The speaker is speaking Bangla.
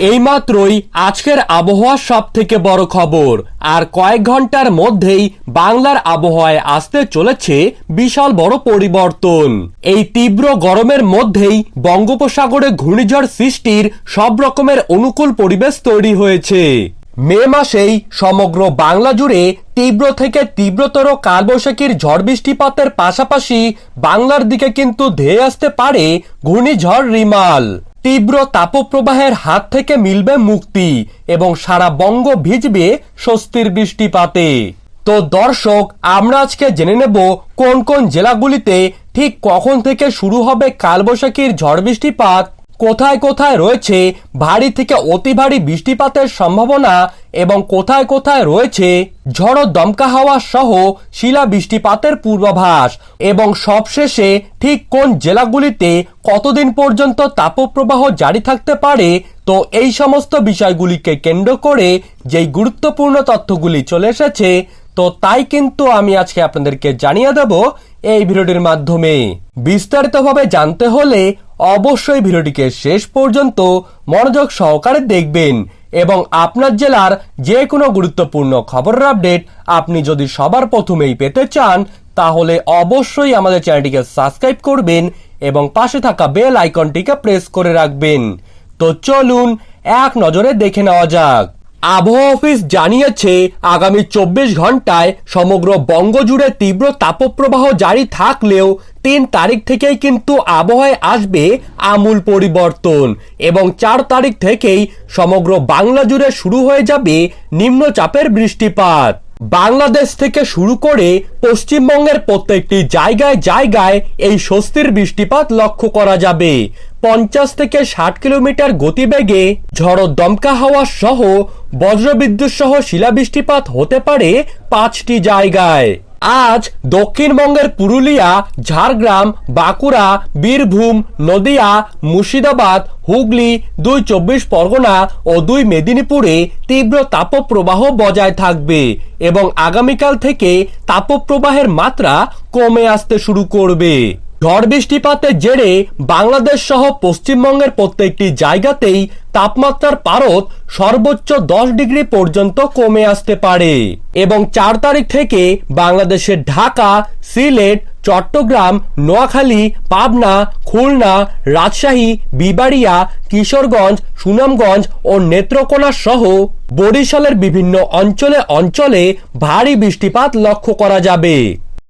এইমাত্রই আজকের আবহাওয়ার সব থেকে বড় খবর। আর কয়েক ঘণ্টার মধ্যেই বাংলার আবহাওয়ায় আসতে চলেছে বিশাল বড় পরিবর্তন। এই তীব্র গরমের মধ্যেই বঙ্গোপসাগরে ঘূর্ণিঝড় সৃষ্টির সব রকমের অনুকূল পরিবেশ তৈরি হয়েছে। মে মাসেই সমগ্র বাংলা জুড়ে তীব্র থেকে তীব্রতর কালবৈশাখীর ঝড় বৃষ্টিপাতের পাশাপাশি বাংলার দিকে কিন্তু ধেয়ে আসতে পারে ঘূর্ণিঝড় রিমাল। তীব্র তাপপ্রবাহের হাত থেকে মিলবে মুক্তি এবং সারা বঙ্গ ভিজবে স্বস্তির বৃষ্টিপাতে। তো দর্শক, আমরা আজকে জেনে নেব কোন কোন জেলাগুলিতে ঠিক কখন থেকে শুরু হবে কালবৈশাখীর ঝড় বৃষ্টিপাত, কোথায় কোথায় রয়েছে ভারী থেকে অতি ভারী বৃষ্টিপাতের সম্ভাবনা এবং কোথায় কোথায় রয়েছে ঝড় দমকা হাওয়া সহ শিলা বৃষ্টিপাতের পূর্বাভাস এবং সবশেষে ঠিক কোন জেলাগুলিতে কতদিন পর্যন্ত তাপপ্রবাহ জারি থাকতে পারে, তো এই সমস্ত বিষয়গুলিকে কেন্দ্র করে যেই গুরুত্বপূর্ণ তথ্যগুলি চলে এসেছে, তো তাই কিন্তু আমি আজকে আপনাদেরকে জানিয়ে দেব এই ভিডিওটির মাধ্যমে। বিস্তারিতভাবে জানতে হলে অবশ্যই ভিডিওটিকে শেষ পর্যন্ত মনোযোগ সহকারে দেখবেন এবং আপনার জেলার যে কোনো গুরুত্বপূর্ণ খবরের আপডেট আপনি যদি সবার প্রথমেই পেতে চান, তাহলে অবশ্যই আমাদের চ্যানেলটিকে সাবস্ক্রাইব করবেন এবং পাশে থাকা বেল আইকনটিকে প্রেস করে রাখবেন। তো চলুন, এক নজরে দেখে নেওয়া যাক। আবহাওয়া অফিস জানিয়েছে, আগামী চব্বিশ ঘন্টায় সমগ্র বঙ্গ জুড়ে তীব্র তাপপ্রবাহ জারি থাকলেও তিন তারিখ থেকেই কিন্তু আবহাওয়ায় আসবে আমূল পরিবর্তন এবং চার তারিখ থেকেই সমগ্র বাংলা জুড়ে শুরু হয়ে যাবে নিম্নচাপের বৃষ্টিপাত। বাংলাদেশ থেকে শুরু করে পশ্চিমবঙ্গের প্রত্যেকটি জায়গায় জায়গায় এই স্বস্তির বৃষ্টিপাত লক্ষ্য করা যাবে। পঞ্চাশ থেকে ষাট কিলোমিটার গতিবেগে ঝড়ো দমকা হাওয়া সহ বজ্রবিদ্যুৎ সহ শিলাবৃষ্টিপাত হতে পারে পাঁচটি জায়গায়। আজ দক্ষিণবঙ্গের পুরুলিয়া, ঝাড়গ্রাম, বাঁকুড়া, বীরভূম, নদিয়া, মুর্শিদাবাদ, হুগলি, দুই চব্বিশ পরগনা ও দুই মেদিনীপুরে তীব্র তাপপ্রবাহ বজায় থাকবে এবং আগামীকাল থেকে তাপপ্রবাহের মাত্রা কমে আসতে শুরু করবে। ঝড় বৃষ্টিপাতের জেরে বাংলাদেশ সহ পশ্চিমবঙ্গের প্রত্যেকটি জায়গাতেই তাপমাত্রার পারদ সর্বোচ্চ দশ ডিগ্রি পর্যন্ত কমে আসতে পারে। এবং চার তারিখ থেকে বাংলাদেশের ঢাকা, সিলেট, চট্টগ্রাম, নোয়াখালী, পাবনা, খুলনা, রাজশাহী, বিবাড়িয়া, কিশোরগঞ্জ, সুনামগঞ্জ ও নেত্রকোনা সহ বরিশালের বিভিন্ন অঞ্চলে অঞ্চলে ভারী বৃষ্টিপাত লক্ষ্য করা যাবে।